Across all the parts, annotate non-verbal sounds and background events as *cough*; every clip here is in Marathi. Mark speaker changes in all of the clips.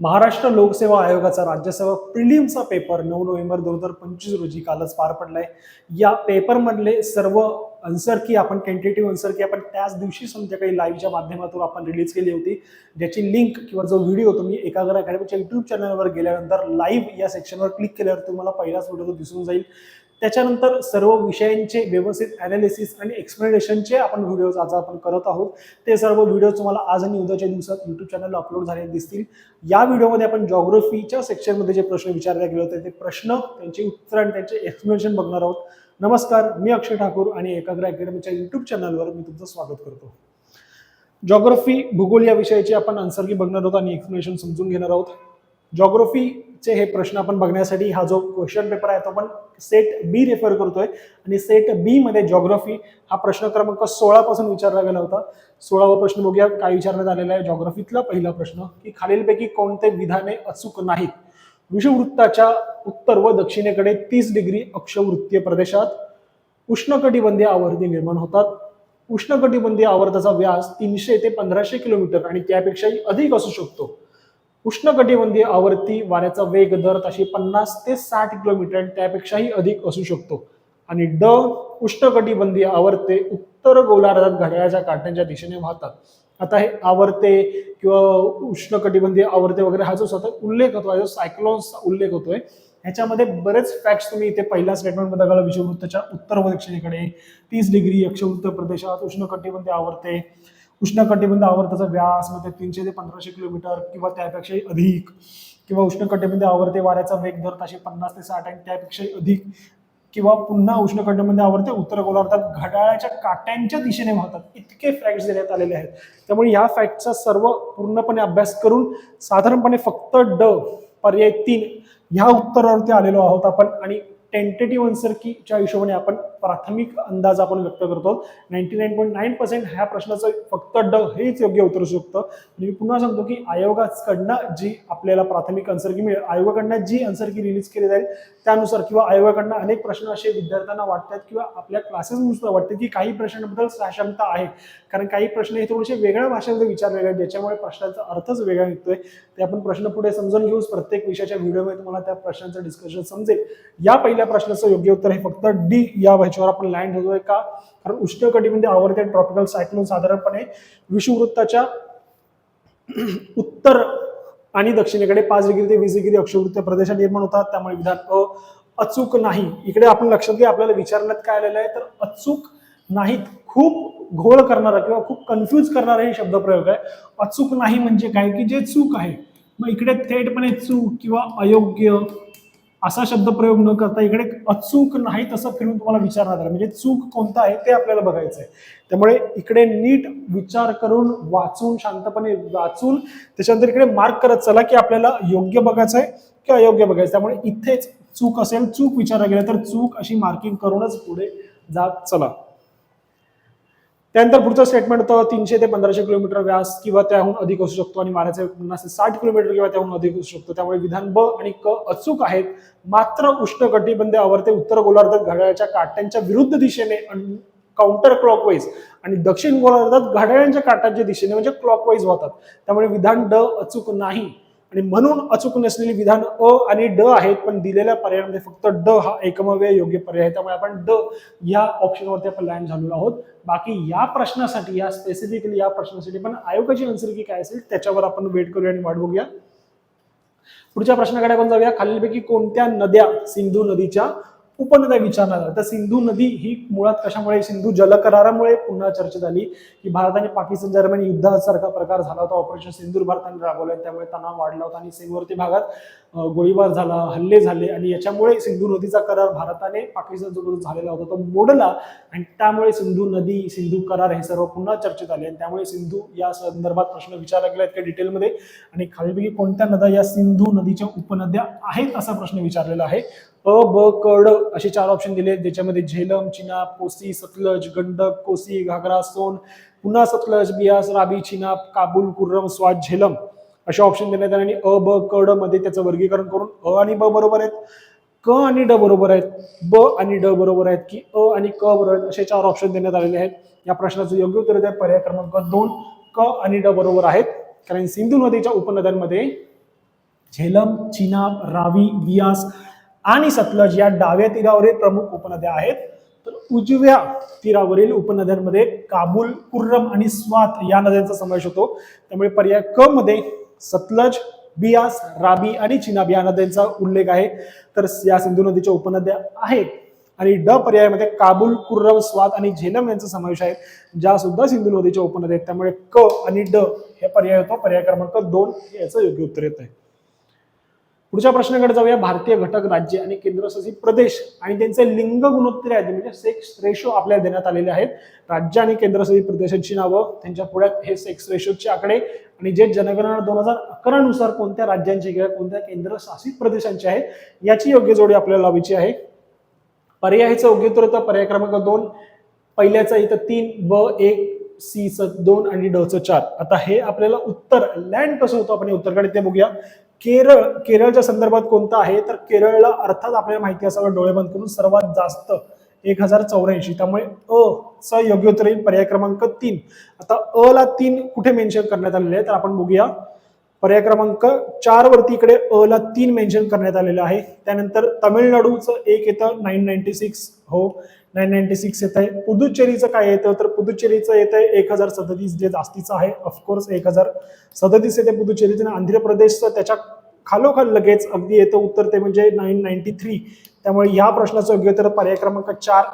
Speaker 1: महाराष्ट्र लोकसेवा आयोगाचा राज्यसेवा प्रिलिमचा पेपर नऊ नोव्हेंबर दोन हजार पंचवीस रोजी कालच पार पडलाय. या पेपरमधले सर्व आन्सर की आपण टेंटेटिव्ह आन्सर की आपण त्याच दिवशी संध्याकाळी लाईव्हच्या माध्यमातून आपण रिलीज केली होती. ज्याची लिंक किंवा जो व्हिडिओ तुम्ही एकाग्र अकॅडमीच्या युट्यूब चॅनलवर गेल्यानंतर लाईव्ह या सेक्शनवर क्लिक केल्यावर तुम्हाला पहिलाच व्हिडिओ तो दिसून जाईल. त्याच्यानंतर सर्व विषयांचे व्यवस्थित अनालिसिस आणि एक्सप्लेनेशनचे आपण व्हिडिओज आज आपण करत आहोत. ते सर्व व्हिडिओ तुम्हाला आज आणि उद्याच्या दिवसात यूट्यूब चॅनलला अपलोड झालेले दिसतील. या व्हिडिओमध्ये आपण जॉग्रफीच्या सेक्शनमध्ये जे प्रश्न विचारले गेले होते ते प्रश्न त्यांची उत्तर आणि त्यांचे एक्सप्लेनेशन बघणार आहोत. नमस्कार मी अक्षय ठाकूर आणि एकाग्र अकॅडमीच्या यूट्यूब चॅनलवर मी तुमचं स्वागत करतो. जॉग्रफी भूगोल या विषयाची आपण आन्सर की बघणार आहोत आणि एक्सप्लेनेशन समजून घेणार आहोत. जॉग्रफी चे हे प्रश्न आपण बघण्यासाठी हा जो क्वेश्चन पेपर आहे तो आपण सेट बी रेफर करतोय. आणि सेट बी मध्ये जॉग्रफी हा प्रश्न क्रमांक सोळा पासून विचारला गेला होता. सोळावा प्रश्न बघूया. काय विचारण्यात आलेला आहे? जॉग्रफीतला पहिला प्रश्न की खालीलपैकी कोणते विधाने अचूक नाहीत? विषुववृत्ताच्या उत्तर व दक्षिणेकडे तीस डिग्री अक्षवृत्तीय प्रदेशात उष्णकटिबंधीय आवर्ती निर्माण होतात. उष्णकटिबंधीय आवर्ताचा व्यास तीनशे ते पंधराशे किलोमीटर आणि त्यापेक्षाही अधिक असू शकतो. उष्णकटिबंधीय आवर्ती वाऱ्याचा वेग दर तशी पन्नास ते साठ किलोमीटर आणि त्यापेक्षाही अधिक असू शकतो. आणि ड उष्णकटिबंधीय आवर्ते उत्तर गोलार्धात घड्याळाच्या काट्यांच्या दिशेने वाहतात. आता हे आवर्ते किंवा उष्णकटिबंधीय आवर्ते वगैरे हा जो सतत उल्लेख होतो जो सायक्लॉन्सचा उल्लेख होतोय ह्याच्यामध्ये बरेच फॅक्ट्स तुम्ही इथे पहिल्या स्टेटमेंटमध्ये बघायला विषुववृत्ताच्या उत्तर व दक्षिणेकडे तीस डिग्री अक्षवृत्त प्रदेशात उष्णकटिबंधीय आवर्ते उष्णकटिबंधीय आवर्ताचा व्यास मग ते तीनशे ते पंधराशे किलोमीटर किंवा त्यापेक्षाही अधिक. किंवा उष्णकटिबंधीय आवर्ते वाऱ्याचा वेग दर ताशे पन्नास ते साठ आणि त्यापेक्षाही अधिक. किंवा पुन्हा उष्णकटिबंध आवर्ते उत्तर गोलार्धात घड्याळाच्या काट्यांच्या दिशेने वाहतात. इतके फॅक्ट्स देण्यात आलेले आहेत. त्यामुळे ह्या फॅक्टचा सर्व पूर्णपणे अभ्यास करून साधारणपणे फक्त ड पर्याय तीन ह्या उत्तरावरती आलेलो आहोत आपण. आणि टेंटेटिव्ह आन्सर कीच्या हिशोबाने आपण प्राथमिक अंदाज आपण व्यक्त करतो. Ninety nine point nine percent ह्या प्रश्नाचं फक्त ड हेच योग्य उत्तर असू शकतं. आणि मी पुन्हा सांगतो की आयोगाकडनं जी आपल्याला प्राथमिक आन्सर की मिळेल आयोगाकडनं जी आन्सर की रिलीज केली जाईल त्यानुसार किंवा आयोगाकडनं अनेक प्रश्न असे विद्यार्थ्यांना वाटतात किंवा आपल्या क्लासेसनुसार वाटते की काही प्रश्नांबद्दल साशंकता आहे. कारण काही प्रश्न हे थोडेसे वेगळ्या भाषेमध्ये विचार वेगळे ज्याच्यामुळे प्रश्नांचा अर्थच वेगळा निघतोय. ते आपण प्रश्न पुढे समजून घेऊच प्रत्येक विषयाच्या व्हिडिओमध्ये तुम्हाला त्या प्रश्नांचं डिस्कशन समजेल. या पहिल्या प्रश्नाचं योग्य उत्तर हे फक्त डी या ह्याच्यावर आपण लँड होतोय का? कारण उष्णकटिबंधीय आवर्ते ट्रॉपिकल सायक्लोन साधारणपणे विषुववृत्ताच्या *clears throat* उत्तर आणि दक्षिणेकडे पाच डिग्री ते वीस डिग्री अक्षवृत्त प्रदेशात निर्माण होतात. त्यामुळे विधान अ अचूक नाही. इकडे आपण लक्षात घ्या आपल्याला विचारण्यात काय आलेलं आहे? तर अचूक नाहीत खूप घोळ करणारा किंवा खूप कन्फ्यूज करणारा हे शब्दप्रयोग आहे. अचूक नाही म्हणजे काय? की जे चूक आहे. मग इकडे थेटपणे चूक किंवा अयोग्य असा शब्दप्रयोग न करता इकडे अचूक नाही तसं फिरून तुम्हाला विचारण्यात आलं. म्हणजे चूक कोणता आहे ते आपल्याला बघायचं आहे. त्यामुळे इकडे नीट विचार करून वाचून शांतपणे वाचून त्याच्यानंतर इकडे मार्क करत चला की आपल्याला योग्य बघायचं आहे की अयोग्य बघायचं त्यामुळे इथेच चूक असेल चूक विचारला गेला तर चूक अशी मार्किंग करूनच पुढे जात चला. त्यानंतर पुढचं स्टेटमेंट होतं तीनशे ते पंधराशे किलोमीटर व्यास किंवा त्याहून अधिक असू शकतो आणि वाऱ्याचे पन्नास ते साठ किलोमीटर किंवा त्याहून अधिक असू शकतो. त्यामुळे विधान ब आणि क अचूक आहेत. मात्र उष्णकटिबंधीय आवर्ते उत्तर गोलार्धात घड्याळाच्या काट्यांच्या विरुद्ध दिशेने काउंटर क्लॉकवाईज आणि दक्षिण गोलार्धात घड्याळांच्या काट्यांच्या दिशेने म्हणजे क्लॉकवाईज होतात त्यामुळे विधान ड अचूक नाही. आणि म्हणून अचूक नसलेली विधान अ आणि ड आहेत पण दिलेल्या पर्यायामध्ये फक्त ड हा एकमेव योग्य पर्याय आहे. त्यामुळे आपण ड या ऑप्शनवरती आपण लँड झालेलो आहोत. बाकी या प्रश्नासाठी या स्पेसिफिकली या प्रश्नासाठी पण आयोगाची आन्सर की काय असेल त्याच्यावर आपण वेट करूया आणि वाट बघूया. पुढच्या प्रश्नाकडे आपण जाऊया. खालीलपैकी कोणत्या नद्या सिंधू नदीच्या उपनद्या विचारला आल्या तर सिंधू नदी ही मुळात कशामुळे सिंधू जलकरारामुळे पुन्हा चर्चेत आली. की भारत आणि पाकिस्तान दरम्यान युद्धासारखा प्रकार झाला होता. ऑपरेशन सिंधूर भारताने राबवलं त्यामुळे तणाव वाढला होता आणि सीमेवरती भागात गोळीबार झाला हल्ले झाले. आणि याच्यामुळे सिंधू नदीचा करार भारताने पाकिस्तान सोबत झालेला होता. तो मोडला आणि त्यामुळे सिंधू नदी सिंधू करार हे सर्व पुन्हा चर्चेत आले. आणि त्यामुळे सिंधू या संदर्भात प्रश्न विचारला गेला इतक्या डिटेलमध्ये. आणि खालीपैकी कोणत्या नद्या या सिंधू नदीच्या उपनद्या आहेत असा प्रश्न विचारलेला आहे. अ ब कड असे चार ऑप्शन दिले. आहेत, ज्याच्यामध्ये झेलम चिनाब कोसी सतलज गंडक कोसी घागरा सोन पुन्हा सतलज बियास राबी चिनाब काबूल कुर्रम स्वाद झेलम असे ऑप्शन देण्यात आले. आणि अ ब कडमध्ये त्याचं वर्गीकरण करून अ आणि ब बरोबर आहेत. क आणि ड बरोबर आहेत. ब आणि ड बरोबर आहेत की अ आणि क बरोबर आहेत असे चार ऑप्शन देण्यात आलेले आहेत. या प्रश्नाचं योग्य उत्तर आहे पर्याय क्रमांक दोन क आणि ड बरोबर आहेत. कारण सिंधू नदीच्या उपनद्यांमध्ये झेलम चिनाब रावी बियास आणि सतलज या डाव्या तीरावरील प्रमुख उपनद्या आहेत. तर उजव्या तीरावरील उपनद्यांमध्ये काबूल कुर्रम आणि स्वात या नद्यांचा समावेश होतो. त्यामुळे पर्याय क मध्ये सतलज बियास राबी आणि चिनाब या नद्यांचा उल्लेख आहे. तर या सिंधू नदीच्या उपनद्या आहेत. आणि ड पर्यायामध्ये काबूल कुर्रम स्वात आणि झेलम यांचा समावेश आहे. ज्या सुद्धा सिंधू नदीच्या उपनद्या आहेत. त्यामुळे क आणि ड हे पर्याय होतो. पर्याय क्रमांक दोन याचं योग्य उत्तर येत आहे. पुढच्या प्रश्नाकडे जाऊया. भारतीय घटक राज्य आणि केंद्रशासित प्रदेश आणि त्यांचे लिंग गुणोत्तर आहेत म्हणजे सेक्स रेशो आपल्याला देण्यात आलेले आहेत. राज्य आणि केंद्रशासित प्रदेशांची नावं त्यांच्या पुढ्यात हे सेक्स रेशोचे आकडे आणि जे जनगणना दोन हजार अकरा नुसार कोणत्या राज्यांचे किंवा कोणत्या केंद्रशासित प्रदेशांचे आहेत याची योग्य जोडी आपल्याला लावायची आहे. पर्यायाचं योग्य उत्तर होतं पर्याय क्रमांक दोन. पहिल्याचं इथं तीन ब एक सी च दोन आणि ड च चार. आता हे आपल्याला उत्तर लँड कसं होतं आपण उत्तरकडे ते बघूया. केरळ केरळच्या संदर्भात कोणतं आहे? तर केरळला अर्थात आपल्याला माहिती असावं डोळे बंद करून सर्वात जास्त एक हजार चौऱ्याऐंशी. त्यामुळे अ च योग्य उत्तर येईल पर्याय क्रमांक तीन. आता अ ला तीन कुठे मेन्शन करण्यात आलेले आहे तर आपण बघूया. पर्याय क्रमांक चार वरती इकडे अ ला तीन मेन्शन करण्यात आलेलं आहे. त्यानंतर तामिळनाडूचं एक येतं नाईन नाईन्टी सिक्स हो. नाईन नाईन्टी सिक्स येत आहे पुदुचेरीचं काय येतं? तर पुदुच्चेरीचं येत आहे एक हजार सदतीस जे जास्तीचं आहे. ऑफकोर्स एक हजार सदतीस येते पुदुचेरीचं आणि आंध्र प्रदेशचं त्याच्या खालोखाल लगेच अगदी येतं उत्तर ते म्हणजे नाईन नाईन्टी थ्री. त्यामुळे या प्रश्नाचं योग्य तर पर्याय क्रमांक चार.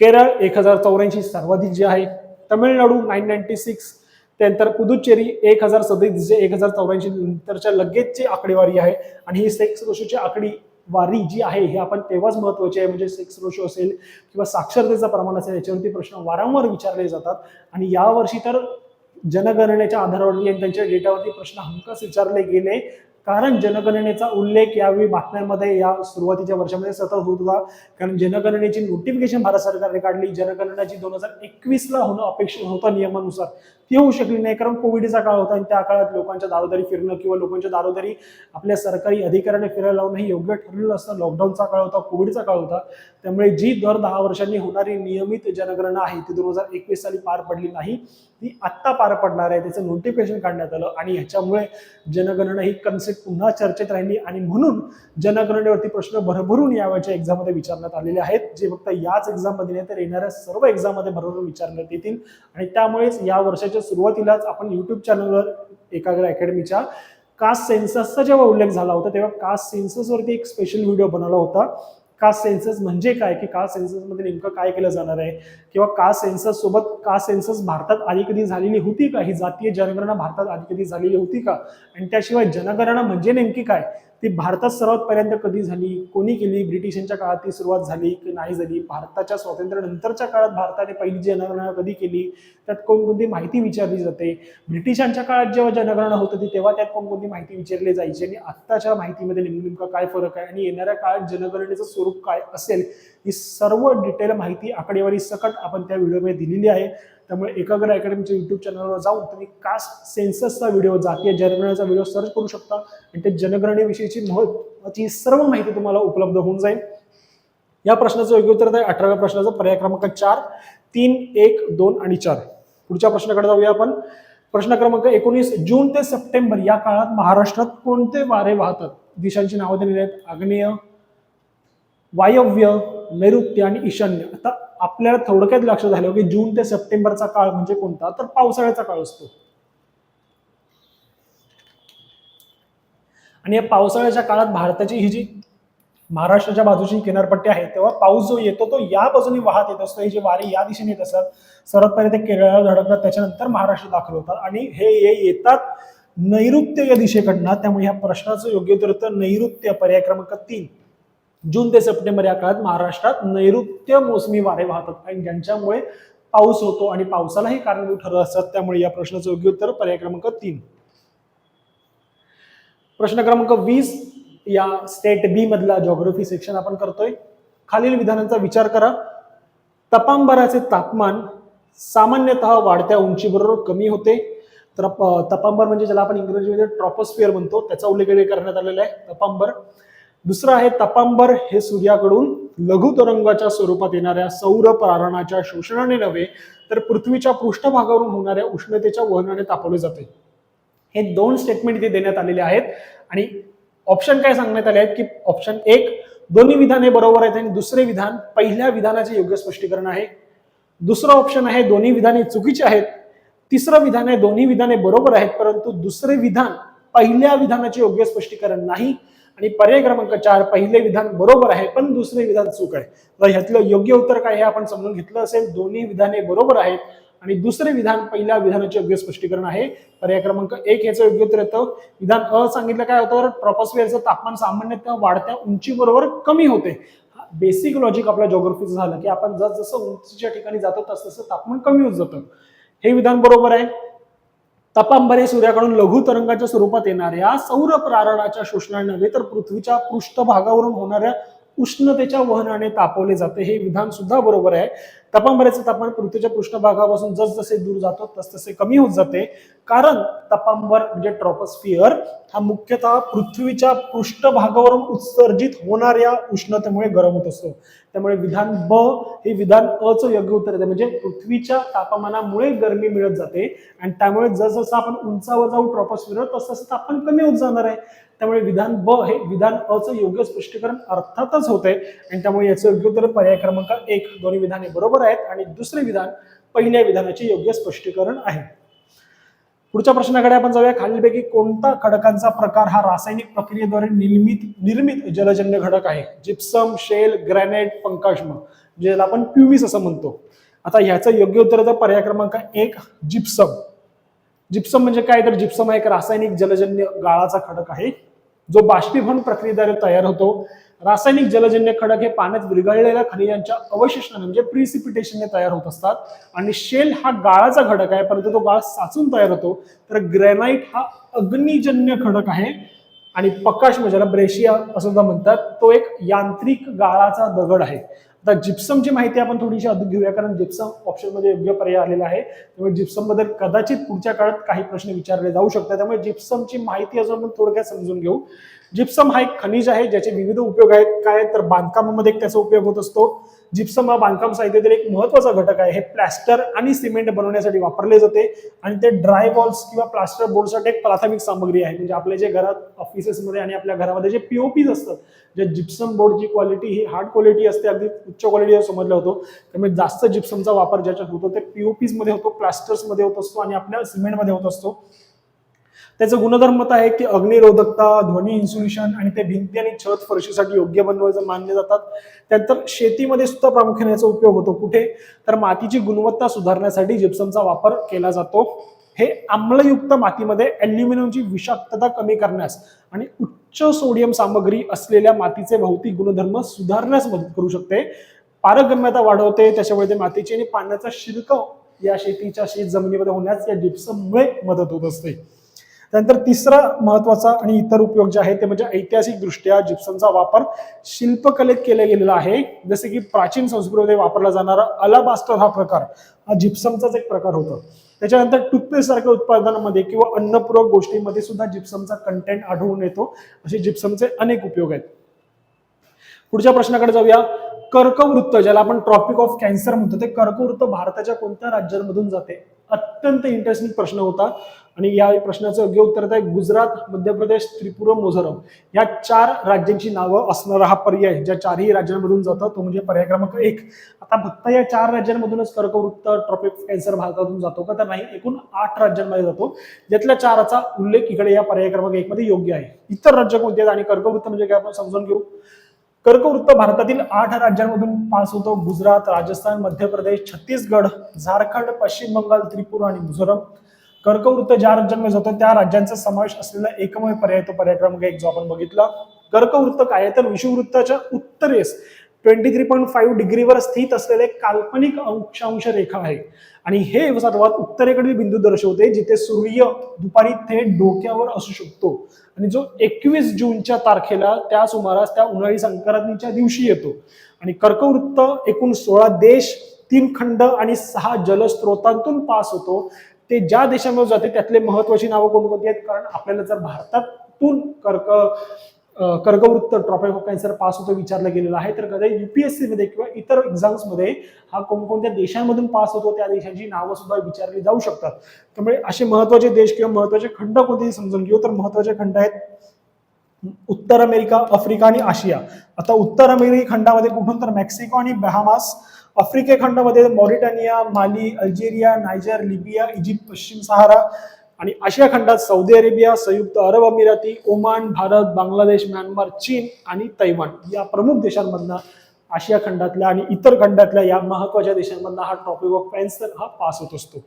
Speaker 1: केरळ एक हजार चौऱ्याऐंशी सर्वाधिक जे आहे तमिळनाडू नाईन नाईन्टी सिक्स. त्यानंतर पुदुच्चेरी एक हजार सदतीस जे एक हजार चौऱ्याऐंशी नंतरच्या लगेचची आकडेवारी आहे. आणि ही सेक्स दोषीची आकडी वारी जी आहे हे आपण तेव्हाच महत्त्वाची आहे. म्हणजे सेक्स रोशो असेल किंवा साक्षरतेचं प्रमाण असेल याच्यावरती प्रश्न वारंवार विचारले जातात. आणि यावर्षी तर जनगणनेच्या आधारावरती आणि त्यांच्या डेटावरती प्रश्न हमखास विचारले गेले. कारण जनगणनेचा उल्लेख यावेळी बातम्यांमध्ये या सुरुवातीच्या वर्षामध्ये सतत होत होता. कारण जनगणनेची नोटिफिकेशन भारत सरकारने काढली. जनगणनाची दोन हजार एकवीस ला होणं अपेक्षित होतं नियमानुसार. ती होऊ शकली नाही कारण कोविडचा काळ होता आणि त्या काळात लोकांच्या दारोदारी फिरणं किंवा लोकांच्या दारोदारी आपल्या सरकारी अधिकाऱ्याने फिरायला लावणं हे योग्य ठरलेलं असतं. लॉकडाऊनचा काळ होता कोविडचा काळ होता. त्यामुळे जी दर दहा वर्षांनी होणारी नियमित जनगणना आहे ती दोन हजार एकवीस साली पार पडली नाही. ती आत्ता पार पडणार आहे त्याचं नोटिफिकेशन काढण्यात आलं आणि ह्याच्यामुळे जनगणना ही कन्सेप्ट पुन्हा चर्चेत राहिली आणि म्हणून जनगणनेवरती प्रश्न भरभरून यावेळच्या एक्झाममध्ये विचारण्यात आलेले आहेत. जे फक्त याच एक्झाममध्ये नाही तर येणाऱ्या सर्व एक्झाममध्ये भरभरून विचारण्यात येतील. आणि त्यामुळेच या वर्षाच्या सुरुवातीलाच आपण युट्यूब चॅनलवर एकाग्र अकॅडमीच्या कास्ट सेन्ससचा जेव्हा उल्लेख झाला होता तेव्हा कास्ट सेन्ससवरती एक स्पेशल व्हिडिओ बनवला होता. कास्ट सेन्सस म्हणजे काय? की कास्ट सेन्ससमध्ये नेमकं काय केलं जाणार आहे? किंवा कास्ट सेन्सस सोबत कास्ट सेन्सस भारतात आधी कधी झालेली होती का? ही जातीय जनगणना भारतात आधी कधी झालेली होती का? आणि त्याशिवाय जनगणना म्हणजे नेमकी काय? ती भारतात सर्वात पहिल्यांदा कधी झाली? कोणी केली? ब्रिटिशांच्या काळात ती सुरुवात झाली की नाही झाली? भारताच्या स्वातंत्र्यानंतरच्या काळात भारताने पहिली जनगणना कधी केली? त्यात कोणकोणती माहिती विचारली जाते? ब्रिटिशांच्या काळात जेव्हा जनगणना होत होती तेव्हा त्यात कोणकोणती माहिती विचारली जायची? आणि आत्ताच्या माहितीमध्ये नेमकं नेमका काय फरक आहे? आणि येणाऱ्या काळात जनगणनेचं स्वरूप काय असेल? ही सर्व डिटेल माहिती आकडेवारी सकट आपण त्या व्हिडिओमध्ये दिलेली आहे. त्यामुळे एकाग्र अकॅडमीच्या युट्यूब चॅनलवर जाऊन तुम्ही कास्ट सेन्ससचा व्हिडिओ जातीय जनगणनेचा व्हिडिओ सर्च करू शकता. आणि त्या जनगणनेविषयीची महत्वाची सर्व माहिती तुम्हाला उपलब्ध होऊन जाईल. या प्रश्नाचं योग्य उत्तर आहे अठराव्या प्रश्नाचं पर्याय क्रमांक चार तीन एक दोन आणि चार. पुढच्या प्रश्नाकडे जाऊया आपण. प्रश्न क्रमांक एकोणीस जून ते सप्टेंबर या काळात महाराष्ट्रात कोणते वारे वाहतात? दिशांची नावं दिलेली आहेत. आग्नेय वायव्य नैऋत्य आणि ईशान्य. आता आपल्याला थोडक्यात लक्ष झालं की जून ते सप्टेंबरचा काळ म्हणजे कोणता? तर पावसाळ्याचा काळ असतो. आणि या पावसाळ्याच्या काळात भारताची ही जी महाराष्ट्राच्या बाजूची किनारपट्टी आहे तेव्हा पाऊस जो येतो तो या बाजूने वाहत येत असतो. हे जे वारे या दिशेने येत असतात सर्वात पहिले ते केरळाला धडकतात त्याच्यानंतर महाराष्ट्र दाखल होतात. आणि हे येतात नैऋत्य या दिशेकडनं. त्यामुळे ह्या प्रश्नाचं योग्य उत्तर नैऋत्य पर्याय क्रमांक तीन. जून ते सप्टेंबर या काळात महाराष्ट्रात नैऋत्य मोसमी वारे वाहतात. आणि ज्यांच्यामुळे पाऊस होतो आणि पावसालाही कारणीभूत ठरत असतात त्यामुळे या प्रश्नाचं योग्य उत्तर पर्याय क्रमांक तीन. प्रश्न क्रमांक वीस या स्टेट बी मधला जॉग्रफी सेक्शन आपण करतोय. खालील विधानांचा विचार करा. तपांबराचे तापमान सामान्यतः वाढत्या उंचीबरोबर कमी होते. तर तपांबर म्हणजे ज्याला आपण इंग्रजीमध्ये ट्रॉपोस्फिअर म्हणतो त्याचा उल्लेख करण्यात आलेला आहे. तपांबर दुसरं आहे तपांबर हे सूर्याकडून लघु तरंगाच्या स्वरूपात येणाऱ्या सौर प्रारणाच्या शोषणाने नव्हे तर पृथ्वीच्या पृष्ठभागावरून होणाऱ्या उष्णतेच्या वहनाने तापवले जाते. हे दोन स्टेटमेंट इथे देण्यात आलेले आहेत. आणि ऑप्शन काय सांगण्यात आले आहेत की ऑप्शन एक दोन्ही विधाने बरोबर आहेत आणि दुसरे विधान पहिल्या विधानाचे योग्य स्पष्टीकरण आहे. दुसरं ऑप्शन आहे दोन्ही विधाने चुकीची आहेत. तिसरं विधान आहे दोन्ही विधाने बरोबर आहेत परंतु दुसरे विधान पहिल्या विधानाचे योग्य स्पष्टीकरण नाही. आणि पर्याय क्रमांक चार पहिले विधान बरोबर आहे पण दुसरे विधान चूक आहे. तर ह्यातलं योग्य उत्तर काय हे आपण समजून घेतलं असेल. दोन्ही विधाने बरोबर आहेत. आणि दुसरे विधान पहिल्या विधानाचे योग्य स्पष्टीकरण आहे. पर्याय क्रमांक एक याचं योग्य उत्तर येतं. विधान अ सांगितलं काय होतं ट्रॉपॉस्फिअरचं तापमान सामान्यतः वाढत्या उंचीबरोबर कमी होते. बेसिक लॉजिक आपल्या जॉग्रफीचं झालं की आपण जस जसं उंचीच्या ठिकाणी जातो तस तसं तापमान कमी होत जातं. हे विधान बरोबर आहे. तपांबरे सूर्याकडून लघु तरंगाच्या स्वरूपात येणाऱ्या सौर प्रारणाच्या शोषणाने नव्हे तर पृथ्वीच्या पृष्ठभागावरून होणाऱ्या उष्णतेच्या वहनाने तापवले जाते. हे विधान सुद्धा बरोबर आहे. तपांबऱ्याचं तापमान पृथ्वीच्या पृष्ठभागापासून जसजसे दूर जातो तसतसे कमी होत जाते. कारण तपांबर म्हणजे ट्रॉपोस्फिअर हा मुख्यतः पृथ्वीच्या पृष्ठभागावरून उत्सर्जित होणाऱ्या उष्णतेमुळे गरम होत असतो. त्यामुळे विधान ब हे विधान अ चं योग्य उत्तर येते म्हणजे पृथ्वीच्या तापमानामुळे गरमी मिळत जाते आणि त्यामुळे जसजसं आपण उंचावर जाऊ ट्रॉपोस्फिअर तसं तापमान कमी होत जाणार आहे. त्यामुळे विधान ब हे विधान अ चं योग्य स्पष्टीकरण अर्थातच होते आणि त्यामुळे याचं योग्य उत्तर पर्याय क्रमांक एक दोन्ही विधाने बरोबर? आहेत आणि दुसरे विधान पहिल्या विधानाचे योग्य स्पष्टीकरण आहे. पुढच्या प्रश्नाकडे आपण जाऊया. खालीलपैकी कोणता खडकांचा प्रकार हा रासायनिक प्रक्रियेद्वारे निर्मित निर्मित जलजन्य घटक आहे? जिप्सम शेल ग्रॅनाइट पंकाश्म ज्याला आपण प्युमिस असं म्हणतो. आता ह्याचं योग्य उत्तर तर पर्याय क्रमांक एक जिप्सम. जिप्सम म्हणजे काय? तर जिप्सम हा एक रासायनिक जलजन्य गाळाचा खडक आहे जो बाष्पीभवन प्रक्रियेद्वारे तयार होतो. रासायनिक जलजन्य खडक हे पाण्यात विरघळलेल्या खनिजांच्या अवशेषणाने म्हणजे प्रिसिपिटेशनने तयार होत असतात. आणि शेल हा गाळाचा खडक आहे परंतु तो गाळ साचून तयार होतो. तर ग्रॅनाइट हा अग्निजन्य खडक आहे. आणि पकाश म्हणजे ब्रेशिया असं सुद्धा म्हणतात तो एक यांत्रिक गाळाचा दगड आहे. आता जिप्समची माहिती आपण थोडीशी अधिक घेऊया कारण जिप्सम ऑप्शनमध्ये योग्य पर्याय आलेला आहे. त्यामुळे जिप्सम कदाचित पुढच्या काळात काही प्रश्न विचारले जाऊ शकतात. त्यामुळे जिप्समची माहिती अजून आपण थोडक्यात समजून घेऊ. जिप्सम हा एक खनिज आहे ज्याचे विविध उपयोग आहेत. काय तर बांधकामामध्ये त्याचा उपयोग होत असतो. जिप्सम हा बांधकाम साहित्यातील एक महत्त्वाचा घटक आहे. हे प्लॅस्टर आणि सिमेंट बनवण्यासाठी वापरले जाते आणि ते ड्राय वॉल्स किंवा प्लास्टर बोर्डसाठी एक प्राथमिक सामग्री आहे. म्हणजे आपल्या जे घरात ऑफिसेसमध्ये आणि आपल्या घरामध्ये जे पीओपीज असतात जे जिप्सम बोर्डची क्वालिटी ही हार्ड क्वालिटी असते अगदी उच्च क्वालिटी समजलं होतो. त्यामुळे जास्त जिप्समचा वापर ज्याच्यात होतो ते पीओपीजमध्ये होतो प्लास्टर्समध्ये होत असतो आणि आपल्या सिमेंटमध्ये होत असतो. त्याचं गुणधर्म तर आहे की अग्निरोधकता ध्वनी इन्सुलेशन आणि ते भिंती आणि छत फरशीसाठी योग्य बनवायचं मानले जातात. त्यानंतर शेतीमध्ये सुद्धा प्रामुख्याने याचा उपयोग होतो. कुठे? तर मातीची गुणवत्ता सुधारण्यासाठी जिप्समचा वापर केला जातो. हे आम्लयुक्त मातीमध्ये अल्युमिनियमची विषाक्तता कमी करण्यास आणि उच्च सोडियम सामग्री असलेल्या मातीचे भौतिक गुणधर्म सुधारण्यास मदत करू शकते. पारगम्यता वाढवते त्याच्यामुळे ते मातीची आणि पाण्याचा शिल्क या शेतीच्या शेत जमिनीमध्ये होण्यास या जिप्सममुळे मदत होत असते. त्यानंतर तिसरा महत्त्वाचा आणि इतर उपयोग जे आहे ते म्हणजे ऐतिहासिक दृष्ट्या वापर शिल्पकलेत केला गेलेला आहे. जसे की प्राचीन संस्कृतीमध्ये वापरला जाणारा अलाबास्टर हा प्रकार हा जिप्समचाच एक प्रकार होता. त्याच्यानंतर टूथपेस्ट सारख्या उत्पादनामध्ये किंवा अन्नपूरक गोष्टींमध्ये सुद्धा जिप्समचा कंटेंट आढळून येतो. असे जिप्समचे अनेक उपयोग आहेत. पुढच्या प्रश्नाकडे जाऊया. कर्कवृत्त ज्याला आपण ट्रॉपिक ऑफ कॅन्सर म्हणतो ते कर्कवृत्त भारताच्या कोणत्या राज्यांमधून जाते? अत्यंत इंटरेस्टिंग प्रश्न होता. आणि या प्रश्नाचं योग्य उत्तर आहे गुजरात मध्य प्रदेश त्रिपुरा मिझोरम. या चार राज्यांची नावं असणारा हा पर्याय ज्या चारही राज्यांमधून जातो तो म्हणजे पर्याय क्रमांक एक. आता फक्त या चार राज्यांमधूनच कर्कवृत्त ट्रॉपिक कॅन्सर भारतातून जातो का? तर नाही एकूण आठ राज्यांमध्ये जातो. ज्यातल्या चाराचा उल्लेख इकडे या पर्याय क्रमांक एक मध्ये योग्य आहे. इतर राज्य कोणते आहेत? आणि कर्कवृत्त म्हणजे काय? आपण समजून घेऊ. कर्कवृत्त भारतातील आठ राज्यांमधून पास होतो. गुजरात राजस्थान मध्य प्रदेश छत्तीसगड झारखंड पश्चिम बंगाल त्रिपुरा आणि मिझोरम. कर्कवृत्त ज्या राज्यांमध्ये जातो त्या राज्यांचा समावेश असलेला एकमेव पर्याय तो पर्याय क्रमांक एक जो आपण बघितला. कर्कवृत्त काय आहे? तर विषुवृत्ताच्या उत्तरेस ट्वेंटी थ्री पॉईंट फाईव्ह डिग्रीवर स्थित असलेले काल्पनिक अंशांश रेखा आहे. आणि हे सर्वात उत्तरेकडील बिंदू दर्शवते जिथे सूर्य दुपारी थेट डोक्यावर असू शकतो. आणि जो एकवीस जूनच्या तारखेला त्या सुमारास त्या उन्हाळी संक्रांतीच्या दिवशी येतो. आणि कर्कवृत्त एकूण सोळा देश तीन खंड आणि सहा जलस्रोतांतून पास होतो. ते ज्या देशामध्ये जाते त्यातले महत्वाची नावं कोणकोणती आहेत? कारण आपल्याला जर भारतातून कर्क कर्कवृत्त ट्रॉपिक ऑफ कॅन्सर पास होतो विचारलं गेलेलं आहे तर कधी युपीएससी मध्ये किंवा इतर एक्झाम्समध्ये हा कोणकोणत्या देशांमधून पास होतो त्या देशांची नावं सुद्धा विचारली जाऊ शकतात. त्यामुळे असे महत्त्वाचे देश किंवा महत्त्वाचे खंड कोणते समजून घेऊ तर महत्त्वाचे खंड आहेत उत्तर अमेरिका आफ्रिका आणि आशिया. आता उत्तर अमेरिका खंडामध्ये कुठून तर मेक्सिको आणि बहामास आफ्रिके खंडामध्ये Mauritania Mali Algeria Niger Libya Egypt पश्चिम सहारा आणि आशिया खंडात सौदी अरेबिया संयुक्त अरब अमिराती ओमान भारत बांगलादेश म्यानमार चीन आणि तैवान या प्रमुख देशांमधनं आशिया खंडातल्या आणि इतर खंडातल्या या महत्त्वाच्या देशांमधला हा टॉपिक ऑफ कॅन्सर हा पास होत असतो.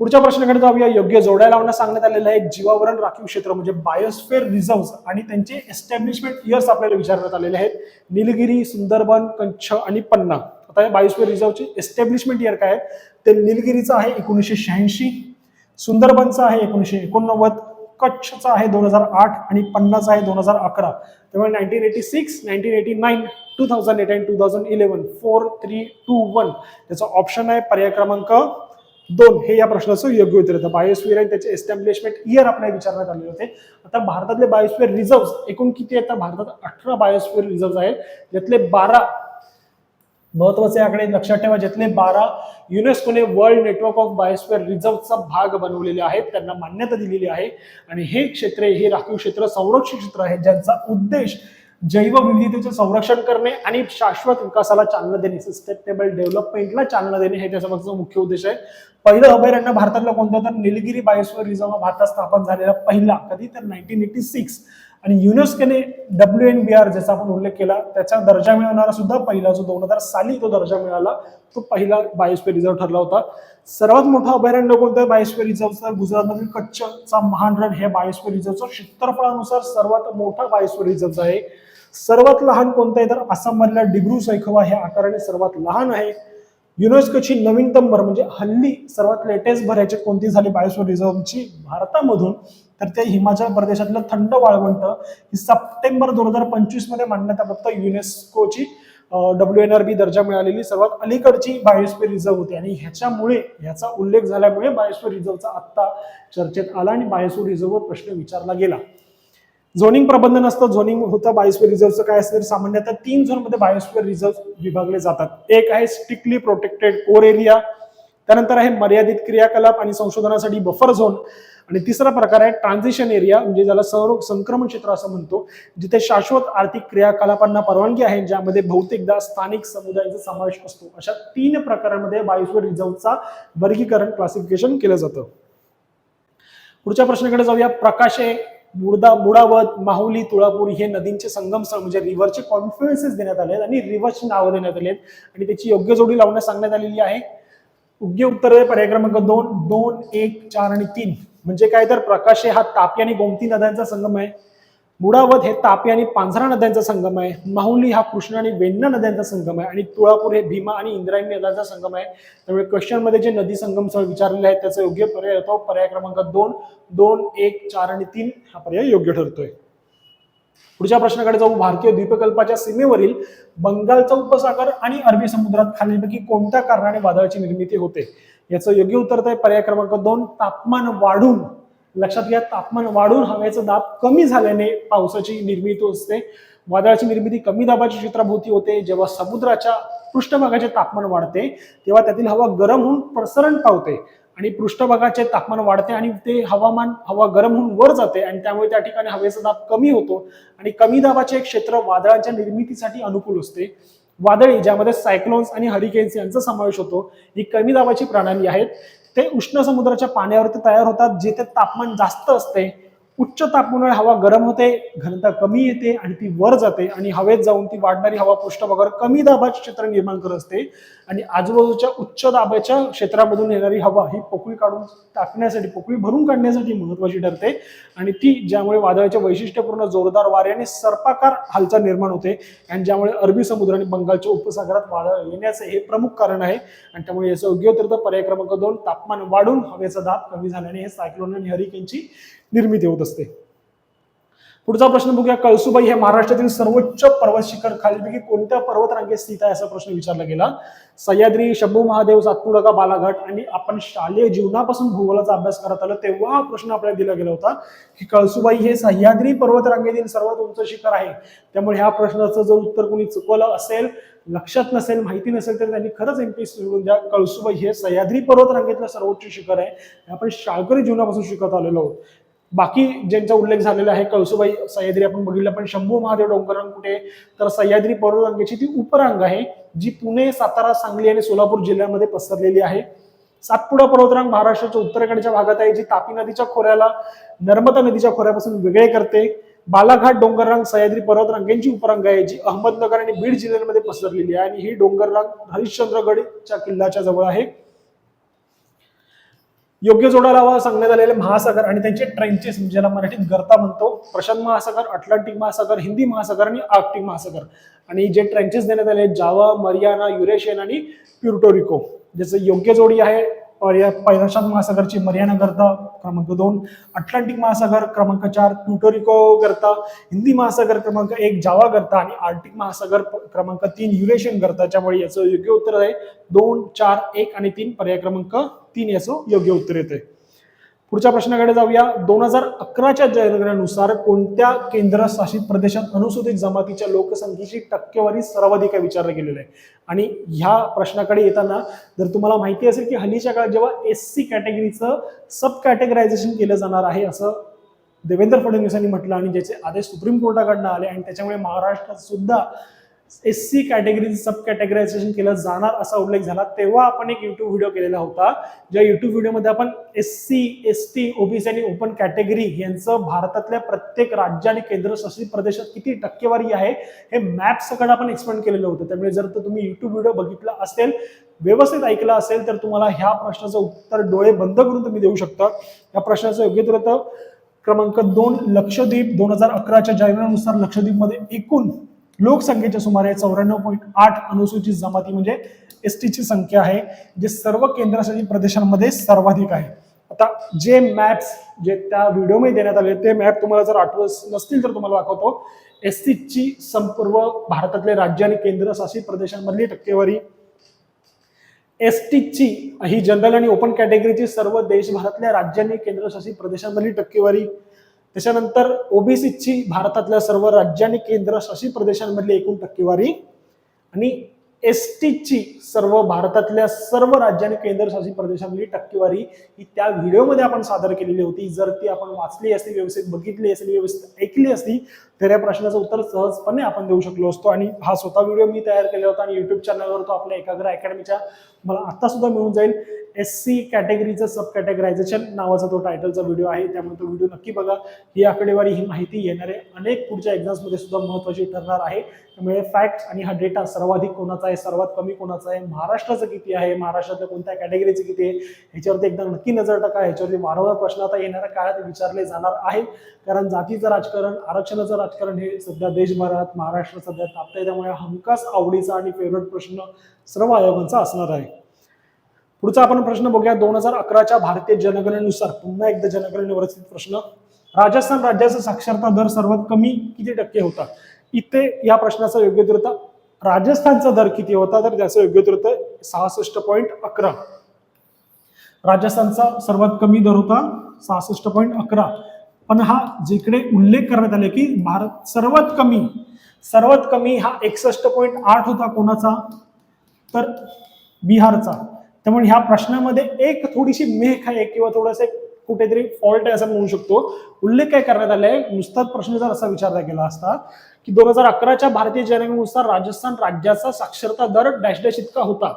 Speaker 1: पुढच्या प्रश्नाकडे जाऊया. योग्य जोड्या लावण्यास सांगण्यात आलेलं आहे जीवावरण राखीव क्षेत्र म्हणजे बायोस्फेअर रिझर्व आणि त्यांचे एस्टॅब्लिशमेंट इयर्स आपल्याला विचारण्यात आलेले आहेत. निलगिरी सुंदरबन कच्छ आणि पन्ना. आता या बावीसवे रिझर्वचे एस्टॅब्लिशमेंट इयर काय आहे? ते निलगिरीचं आहे एकोणीसशे शहाऐंशी सुंदरबनचं आहे एकोणीसशे एकोणनव्वद कच्छचा आहे दोन हजार आठ आणि पन्नाचा आहे दोन हजार अकरा. त्यामुळे nineteen eighty six nineteen eighty nine two thousand eight and two thousand eleven four three two one त्याचा ऑप्शन आहे पर्याय क्रमांक दोन. हे या प्रश्नाचं योग्य उत्तर होतं बायोस्फिअर आणि त्याचे एस्टॅब्लिशमेंट इयर आपल्याला विचारण्यात आले होते. आता भारतातले बायोस्फिअर रिझर्व एकूण किती आहेत? भारतात अठरा बायोस्फिअर रिझर्व आहेत. यातले बारा महत्त्वाचे आकडे लक्षात ठेवा ज्यातले बारा युनेस्कोने वर्ल्ड नेटवर्क ऑफ बायोस्फिअर रिझर्वचा भाग बनवलेले आहेत त्यांना मान्यता दिलेली आहे. आणि हे क्षेत्रे हे राखीव क्षेत्र संरक्षित क्षेत्र आहेत ज्यांचा उद्देश जैवविविधतेचे संरक्षण करणे आणि शाश्वत विकासाला चालना देणे. सस्टेनेबल डेव्हलपमेंटला चालना देणे हे त्याचा मुख्य उद्देश आहे. पहिलं अभयारण्य भारतातलं कोणतं? तर निलगिरी बायोस्फिअर रिझर्व भारतात स्थापन झालेला पहिला कधी तर नाईन्टीन एटी सिक्स आणि युनेस्कोने डब्ल्यू एन बी आर ज्याचा आपण उल्लेख केला त्याचा दर्जा मिळवणारा सुद्धा पहिला जो दोन हजार साली तो दर्जा मिळाला तो पहिला बायोस्फिअर रिझर्व ठरला होता. सर्वात मोठा अभयारण्य कोणतं बायोस्फिअर रिझर्वचं गुजरातमधील कच्छचा महान रण हे बायोस्फिअर रिझर्वचं क्षेत्रफळानुसार सर्वात मोठा बायोस्फिअर रिझर्वचं आहे सर्वात लहान कोणतं आहे? तर आसाममधल्या डिब्रू सैखवा हे आकाराने सर्वात लहान आहे. युनेस्कोची नवीनतम भर म्हणजे हल्ली सर्वात लेटेस्ट भरायचे कोणती झाली? बायोस्फिअर रिझर्वची भारतामधून. तर ते हिमाचल प्रदेशातलं थंड वाळवंट ही सप्टेंबर दोन हजार पंचवीसमध्ये मान्यता फक्त युनेस्कोची डब्ल्यू एन आर बी दर्जा मिळालेली सर्वात अलीकडची बायोस्फिअर रिझर्व होती. आणि ह्याच्यामुळे ह्याचा उल्लेख झाल्यामुळे बायोस्फिअर रिझर्वचा आत्ता चर्चेत आला आणि बायोस्फिअर रिझर्ववर प्रश्न विचारला गेला. झोनिंग प्रबंधन असतं. झोनिंग होतं. बायोस्फिअर रिझर्वचं काय असतं तर सामान्यतः तीन झोनमध्ये बायोस्फिअर रिझर्व विभागले जातात. एक आहे स्ट्रिक्टली प्रोटेक्टेड कोर एरिया त्यानंतर आहे मर्यादित क्रियाकलाप आणि संशोधनासाठी बफर झोन आणि तिसरा प्रकार आहे ट्रान्झिशन एरिया म्हणजे ज्याला संरोग संक्रमण क्षेत्र असं म्हणतो जिथे शाश्वत आर्थिक क्रियाकलापांना परवानगी आहे ज्यामध्ये बहुतेकदा स्थानिक समुदायाचा समावेश असतो. अशा तीन प्रकारांमध्ये बायोस्फिअर रिझर्वचा वर्गीकरण क्लासिफिकेशन केलं जातं. पुढच्या प्रश्नाकडे जाऊया. प्रकाशे मुर्दा मुडावत माहुली तुळापूर हे नदींचे संगम स्थळ म्हणजे रिव्हरचे कॉन्फ्लुएन्सेस देण्यात आले आहेत आणि रिव्हरची नावं देण्यात आली आहेत आणि त्याची योग्य जोडी लावण्यास सांगण्यात आलेली आहे. योग्य उत्तर आहे पर्याय क्रमांक दोन दोन एक चार आणि तीन. म्हणजे काय तर प्रकाशे हा तापी आणि गोमती नद्यांचा संगम आहे. मुडावत हे तापी आणि पांझरा नद्यांचा संगम आहे. माहुली हा कृष्णा आणि वेण्णा नद्यांचा संगम आहे. आणि तुळापूर हे भीमा आणि इंद्रायणी नद्यांचा संगम आहे. त्यामुळे क्वेश्चनमध्ये जे नदी संगम स्थळ विचारलेले आहेत त्याचा योग्य पर्याय होतो पर्याय क्रमांक दोन दोन एक चार आणि तीन हा पर्याय योग्य ठरतोय. पुढच्या प्रश्नाकडे जाऊ. भारतीय द्वीपकल्पाच्या सीमेवरील बंगालचा उपसागर आणि अरबी समुद्रात खालीलपैकी कोणत्या कारणाने वादळाची निर्मिती होते? याचं योग्य उत्तर आहे पर्याय क्रमांक दोन तापमान वाढून. लक्षात घ्या तापमान वाढून हवेचा दाब कमी झाल्याने पावसाची निर्मिती असते वादळाची निर्मिती कमी दाबाच्या क्षेत्राभोवती होते. जेव्हा समुद्राच्या पृष्ठभागाचे तापमान वाढते तेव्हा त्यातील हवा गरम होऊन प्रसरण पावते. आणि पृष्ठभागाचे तापमान वाढते आणि ते हवामान हवा गरम होऊन वर जाते आणि त्यामुळे त्या ठिकाणी हवेचा दाब कमी होतो आणि कमी दाबाचे क्षेत्र वादळाच्या निर्मितीसाठी अनुकूल असते. वादळी ज्यामध्ये सायक्लोन्स आणि हरिकेन्स यांचा समावेश होतो ही कमी दाबाची प्रणाली आहेत. ते उष्ण समुद्राच्या पाण्यावरती तयार होतात जिथे तापमान जास्त असते. उच्च तापमानामुळे हवा गरम होते घनता कमी येते आणि ती वर जाते आणि हवेत जाऊन ती वाढणारी हवा पृष्ठभागावर कमी दाबाचे क्षेत्र निर्माण करत असते. आणि आजूबाजूच्या उच्च दाबाच्या क्षेत्रामधून येणारी हवा ही पोकळी काढून टाकण्यासाठी पोकळी भरून काढण्यासाठी महत्वाची ठरते. आणि ती ज्यामुळे वादळाच्या वैशिष्ट्यपूर्ण जोरदार वाऱ्याने सर्पाकार हालचाल निर्माण होते आणि ज्यामुळे अरबी समुद्र आणि बंगालच्या उपसागरात वादळ येण्याचे हे प्रमुख कारण आहे. आणि त्यामुळे याचं योग्य तर पर्याय क्रमांक दोन तापमान वाढून हवेचा दाब कमी झाल्याने हे सायक्लोन आणि हरिकेनची निर्मिती होत असते. पुढचा प्रश्न बघूया. कळसुबाई हे महाराष्ट्रातील सर्वोच्च पर्वत शिखर खालीपैकी कोणत्या पर्वत रांगेत स्थित आहे? असा प्रश्न विचारला गेला. सह्याद्री शंभू महादेव सातपुडा बालाघाट? आणि आपण शालेय जीवनापासून भूगोलाचा अभ्यास करत आलो तेव्हा हा प्रश्न आपल्याला दिला गेला होता की कळसुबाई हे सह्याद्री पर्वत रांगेतील सर्वात उंच शिखर आहे. त्यामुळे ह्या प्रश्नाचं जर उत्तर कोणी चुकवलं असेल लक्षात नसेल माहिती नसेल तर त्यांनी खरंच एमपीएससी सोडून द्या. कळसुबाई हे सह्याद्री पर्वतरांगेतलं सर्वोच्च शिखर आहे. आपण शाळकरी जीवनापासून शिकत आलेलो आहोत. बाकी ज्यांचा उल्लेख झालेला आहे कळसुबाई सह्याद्री आपण बघितलं पण शंभू महादेव डोंगररांग कुठे? तर सह्याद्री पर्वतरांगेची ती उपरांग आहे जी पुणे सातारा सांगली आणि सोलापूर जिल्ह्यामध्ये पसरलेली आहे. सातपुडा पर्वतरांग महाराष्ट्राच्या उत्तरेकडच्या भागात आहे जी तापी नदीच्या खोऱ्याला नर्मदा नदीच्या खोऱ्यापासून वेगळे करते. बालाघाट डोंगररांग सह्याद्री पर्वतरांगेंची उपरांग आहे जी अहमदनगर आणि बीड जिल्ह्यांमध्ये पसरलेली आहे. आणि ही डोंगररांग हरिश्चंद्रगडच्या किल्ल्याच्या जवळ आहे. योग्य जोडा लावा सांगण्यात आलेले महासागर आणि त्यांचे ट्रेंचेस म्हणजे ज्याला मराठीत गर्ता म्हणतो प्रशांत महासागर अटलांटिक महासागर हिंदी महासागर आणि आर्क्टिक महासागर. आणि जे ट्रेंचेस देण्यात आले जावा मरियाना युरेशियन आणि प्युर्टोरिको ज्याचं योग्य जोडी आहे पर्या- प्रशांत महासागरची मर्याना करता क्रमांक दोन. अटलांटिक महासागर क्रमांक चार प्युटोरिको करता. हिंदी महासागर क्रमांक एक जावा करता. आणि आर्टिक महासागर क्रमांक तीन युरेशियन करता. त्यामुळे याचं योग्य उत्तर आहे. दोन चार एक आणि तीन. पर्याय क्रमांक तीन याचं योग्य उत्तर येते पुढच्या प्रश्नाकडे जाऊया. दोन हजार अकराच्या जनगणनेनुसार कोणत्या केंद्रशासित प्रदेशात अनुसूचित जमातीच्या लोकसंख्येची टक्केवारी सर्वाधिक आहे विचारलं गेलेलं आहे. आणि ह्या प्रश्नाकडे येताना जर तुम्हाला माहिती असेल की हल्लीच्या काळात जेव्हा एस सी कॅटेगरीचं सब कॅटेगरायझेशन केलं जाणार आहे असं देवेंद्र फडणवीस यांनी म्हटलं आणि ज्याचे आदेश सुप्रीम कोर्टाकडनं आले आणि त्याच्यामुळे महाराष्ट्रात सुद्धा S C category sub categorisation केलं जाणार असा उल्लेख झाला तेव्हा आपण एक युट्यूब व्हिडिओ केलेला होता ज्या युट्यूब व्हिडिओमध्ये आपण S C S T OBC आणि ओपन कॅटेगरी यांचं भारतातल्या प्रत्येक राज्य आणि केंद्रशासित प्रदेशात किती टक्केवारी आहे हे मॅप सकट आपण एक्सप्लेन केलेलं होतं. त्यामुळे जर तर तुम्ही युट्यूब व्हिडिओ बघितला असेल व्यवस्थित ऐकला असेल तर तुम्हाला ह्या प्रश्नाचं उत्तर डोळे बंद करून तुम्ही देऊ शकता. या प्रश्नाचं योग्य तर क्रमांक दोन लक्षद्वीप दोन हजार अकराच्या जाहिरानुसार लक्षद्वीपमध्ये एकूण लोकसंख्येच्या सुमारे चौऱ्याण्णव पॉईंट आठ अनुसूचित जमाती म्हणजे एस टीची संख्या आहे जे सर्व केंद्रशासित प्रदेशांमध्ये सर्वाधिक आहे. आता जे मॅप्स जे त्या व्हिडिओमध्ये देण्यात आले ते मॅप तुम्हाला जर आठवत नसतील तर तुम्हाला दाखवतो. एस टीची संपूर्व भारतातले राज्य आणि केंद्रशासित प्रदेशांमधली टक्केवारी. एस टीची ही जनरल आणि ओपन कॅटेगरीची सर्व देशभरातल्या राज्यांनी केंद्रशासित प्रदेशांमधली टक्केवारी. त्याच्यानंतर ओबीसीची भारतातल्या सर्व राज्य आणि केंद्रशासित प्रदेशांमधली एकूण टक्केवारी आणि एस टीची सर्व भारतातल्या सर्व राज्य आणि केंद्रशासित प्रदेशांमधली टक्केवारी ही त्या व्हिडिओमध्ये आपण सादर केलेली होती. जर ती आपण वाचली असती व्यवस्थित बघितली असेल व्यवस्थित ऐकली असती तर या प्रश्नाचं उत्तर सहजपणे आपण देऊ शकलो असतो. आणि हा स्वतः व्हिडिओ मी तयार केला होता आणि युट्यूब चॅनलवर तो आपल्या एकाग्र अकॅडमीच्या मला आता सुद्धा मिळून जाईल. एस सी कॅटेगरीचं सब कॅटेगरायझेशन नावाचा तो टायटलचा व्हिडिओ आहे. त्यामुळे तो व्हिडिओ नक्की बघा. ही आकडेवारी ही माहिती येणारे अनेक पुढच्या एक्झाम्समध्ये सुद्धा महत्वाची ठरणार आहे. त्यामुळे फॅक्ट आणि हा डेटा सर्वाधिक कोणाचा आहे सर्वात कमी कोणाचा आहे महाराष्ट्राचं किती आहे महाराष्ट्रातल्या कोणत्या कॅटेगरीचं किती आहे ह्याच्यावरती एकदा नक्की नजर टाका. ह्याच्यावरती वारंवार प्रश्न आता येणाऱ्या काळात विचारले जाणार आहे कारण जातीचं राजकारण आरक्षणाचं राजकारण हे सध्या देशभरात महाराष्ट्र सध्या तापतंय. त्यामुळे हमखास आवडीचा आणि फेवरेट प्रश्न सर्व आयोगांचा असणार आहे. पुढचा आपण प्रश्न बघूया. दोन हजार अकराच्या भारतीय जनगणनेनुसार पुन्हा एकदा जनगणनेवरच प्रश्न. राजस्थान राज्याचा साक्षरता दर सर्वात कमी किती टक्के होता? इथे या प्रश्नाचा योग्य उत्तर होता. राजस्थानचा दर किती होता? तर त्याचं योग्य उत्तर होतं सहासष्ट पॉईंट अकरा. राजस्थानचा सर्वात कमी दर होता सहासष्ट पॉईंट अकरा. पण हा जिकडे उल्लेख करण्यात आले की भारत सर्वात कमी सर्वात कमी हा एकसष्ट पॉईंट आठ होता कोणाचा? तर बिहारचा. त्यामुळे ह्या प्रश्नामध्ये एक थोडीशी मेख आहे किंवा थोडंसं एक कुठेतरी फॉल्ट आहे असं म्हणू शकतो. उल्लेख काय करण्यात आलाय? नुसताच प्रश्न जर असा विचारला गेला असता की दोन हजार अकराच्या भारतीय जनगणनेनुसार राजस्थान राज्याचा साक्षरता दर डॅश डॅश इतका होता.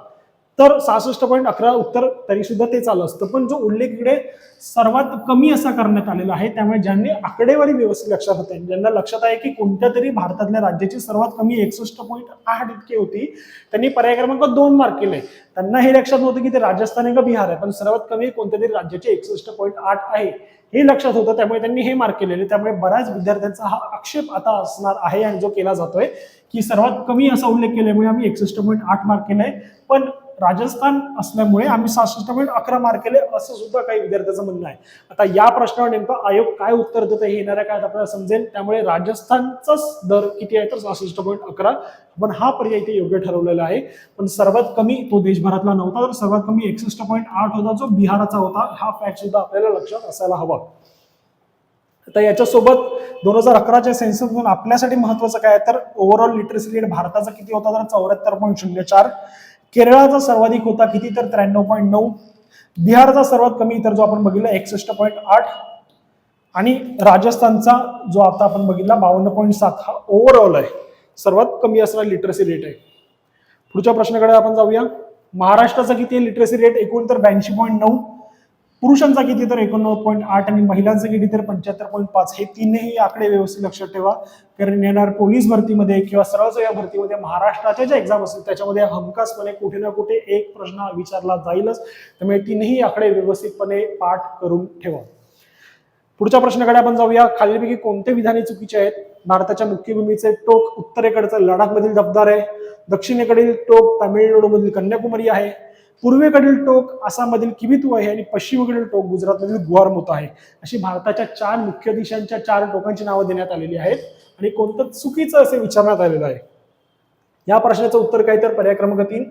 Speaker 1: तर सहासष्ट पॉईंट अकरा उत्तर तरी सुद्धा ते चालू असतं. पण जो उल्लेख इकडे सर्वात कमी असा करण्यात आलेला आहे त्यामुळे ज्यांनी आकडेवारी व्यवस्थित लक्षात होते ज्यांना लक्षात आहे की कोणत्या तरी भारतातल्या राज्याची सर्वात कमी एकसष्ट पॉईंट आठ इतकी होती त्यांनी पर्याय क्रमांक दोन मार्क केले. त्यांना हे लक्षात नव्हतं की ते राजस्थान आहे का बिहार आहे पण सर्वात कमी कोणत्या तरी राज्याचे एकसष्ट पॉईंट आठ आहे हे लक्षात होतं त्यामुळे त्यांनी हे मार्क केलेले. त्यामुळे बऱ्याच विद्यार्थ्यांचा हा आक्षेप आता असणार आहे आणि जो केला जातोय की सर्वात कमी असा उल्लेख केल्यामुळे आम्ही एकसष्ट पॉईंट आठ मार्क केलाय. पण राजस्थान असल्यामुळे आम्ही सहासष्ट पॉईंट अकरा मार्क केले असं सुद्धा काही विद्यार्थ्याचं म्हणणं आहे. आता या प्रश्नावर नेमकं आयोग काय उत्तर देतं हे येणाऱ्या काळात आपल्याला समजेल. त्यामुळे राजस्थानचाच दर किती आहे तर सहासष्ट पॉईंट अकरा. पण हा पर्याय इथे योग्य ठरवलेला आहे. पण सर्वात कमी तो देशभरातला नव्हता तर सर्वात कमी एकसष्ट पॉईंट आठ होता जो बिहाराचा होता. हा फॅक्ट सुद्धा आपल्याला लक्षात असायला हवा. आता याच्यासोबत दोन हजार अकराच्या सेन्ससमधून आपल्यासाठी महत्वाचं काय तर ओव्हरऑल लिटरेसी रेट भारताचा किती होता? तर चौऱ्याहत्तर पॉईंट शून्य चार. केरळाचा सर्वाधिक होता किती तर? त्र्याण्णव पॉईंट नऊ. बिहारचा सर्वात कमी तर जो आपण बघितला एकसष्ट पॉईंट आठ. आणि राजस्थानचा जो आता आपण बघितला बावन्न पॉईंट सात. हा ओव्हरऑल आहे. सर्वात कमी असणारा लिटरसी रेट आहे. पुढच्या प्रश्नाकडे आपण जाऊया. महाराष्ट्राचा किती आहे? लिटरसी रेट एकूण तर ब्याऐंशी पॉईंट नऊ. पुरुषांचा किती तर एकोणनव्वद पॉईंट आठ आणि महिलांचा किती तर पंच्याहत्तर पॉईंट पाच हे तीनही आकडे व्यवस्थित लक्षात ठेवा. कारण येणार पोलीस भरतीमध्ये किंवा सरळ या भरतीमध्ये महाराष्ट्राच्या ज्या एक्झाम असतील त्याच्यामध्ये हमखासपणे कुठे ना कुठे एक प्रश्न विचारला जाईलच. त्यामुळे तीनही आकडे व्यवस्थितपणे पाठ करून ठेवा. पुढच्या प्रश्नाकडे आपण जाऊया. खालीलपैकी कोणते विधाने चुकीचे आहेत? भारताच्या मुख्य भूमीचे टोक उत्तरेकडचं लडाखमधील दबदार आहे. दक्षिणेकडील टोक तामिळनाडूमधील कन्याकुमारी आहे. पूर्वेकडील टोक आसाममधील किबितू आहे आणि पश्चिमेकडील टोक गुजरातमधील गुवारमुत आहे. अशी भारताच्या चार मुख्य देशांच्या चार टोकांची नावं देण्यात आलेली आहेत आणि कोणतं चुकीचं असे विचारण्यात आलेलं आहे? या प्रश्नाचं उत्तर काय तर पर्याय क्रमांक तीन.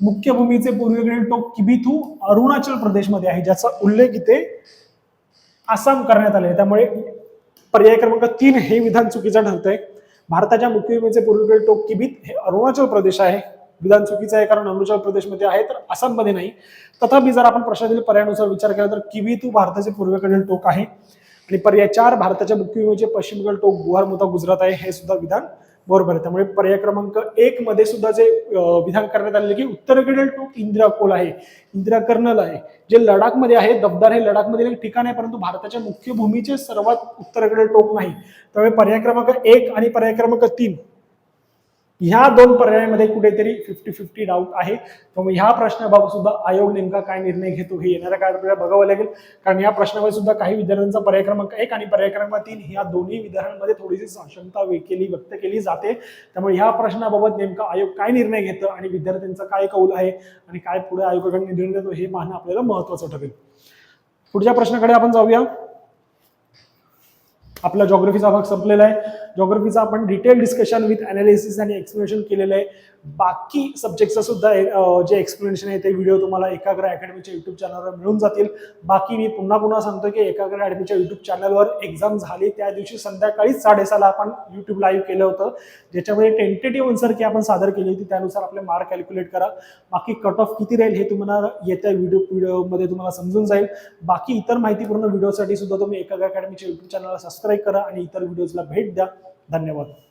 Speaker 1: मुख्य भूमीचे पूर्वेकडील टोक किबिथू अरुणाचल प्रदेशमध्ये आहे ज्याचा उल्लेख इथे आसाम करण्यात आले त्यामुळे पर्याय क्रमांक तीन हे विधान चुकीचं ठरतंय. भारताच्या मुख्यभूमीचे पूर्वेकडील टोक किबित हे अरुणाचल प्रदेश आहे. विधान चुकीचं आहे कारण अरुणाचल प्रदेशमध्ये आहे तर आसाममध्ये नाही. तथापि जर आपण प्रश्नातील पर्यायानुसार विचार केला तर किवी तू भारताचे पूर्वेकडील टोक आहे. आणि पर्याय चार भारताच्या मुख्यभूमीचे पश्चिमेकडील टोक गुहारमुता गुजरात आहे हे सुद्धा विधान बरोबर आहे. त्यामुळे पर्याय क्रमांक एक मध्ये सुद्धा जे विधान करण्यात आलेले की उत्तरेकडील टोक इंदिरा कोल आहे इंदिरा कर्नल आहे. जे लडाखमध्ये आहे दबदार हे लडाखमधील एक ठिकाण आहे परंतु भारताच्या मुख्य भूमीचे सर्वात उत्तरेकडील टोक नाही. त्यामुळे पर्याय क्रमांक एक आणि पर्याय क्रमांक तीन ह्या दोन पर्यायामध्ये कुठेतरी फिफ्टी फिफ्टी डाऊट आहे. त्यामुळे ह्या प्रश्नाबाबत सुद्धा आयोग नेमका काय निर्णय घेतो हे येणाऱ्या काळात आपल्याला बघावं लागेल. कारण या प्रश्नामध्ये सुद्धा काही विद्यार्थ्यांचा पर्याय क्रमांक एक आणि पर्याय क्रमांक तीन ह्या दोन्ही विधानांमध्ये थोडीशी साक्षमता केली व्यक्त केली जाते. त्यामुळे ह्या प्रश्नाबाबत नेमका आयोग काय निर्णय घेतं आणि विद्यार्थ्यांचा काय कौल आहे आणि काय पुढे आयोगाकडे निर्णय देतो हे पाहणं आपल्याला महत्वाचं ठरेल. पुढच्या प्रश्नाकडे आपण जाऊया. आपला जॉग्रफीचा भाग संपलेला आहे. जॉग्रफीचा आपण डिटेल डिस्कशन विथ अनालिसिस आणि एक्सप्लेनेशन केलेलं आहे. बाकी सब्जेक्टचं सुद्धा जे एक्सप्लेनेशन आहे ते व्हिडिओ तुम्हाला एकाग्र अकॅडमीच्या युट्यूब चॅनलवर मिळून जातील. बाकी मी पुन्हा पुन्हा सांगतो की एकाग्र अकॅडमीच्या युट्यूब चॅनलवर एक्झाम झाली त्या दिवशी संध्याकाळीच साडेसहाला आपण युट्यूब लाईव्ह केलं होतं. ज्याच्यामध्ये टेंटेटिव्ह आन्सर की आपण सादर केली होती त्यानुसार आपले मार्क कॅल्क्युलेट करा. बाकी कट ऑफ किती राहील हे तुम्हाला येत्या व्हिडिओ व्हिडिओमध्ये तुम्हाला समजून जाईल. बाकी इतर माहितीपूर्ण व्हिडिओसाठी सुद्धा तुम्ही एकाग्र अकॅडमीच्या युट्यूब चॅनलला सबस्क्राईब करा आणि इतर व्हिडिओजला भेट द्या. धन्यवाद.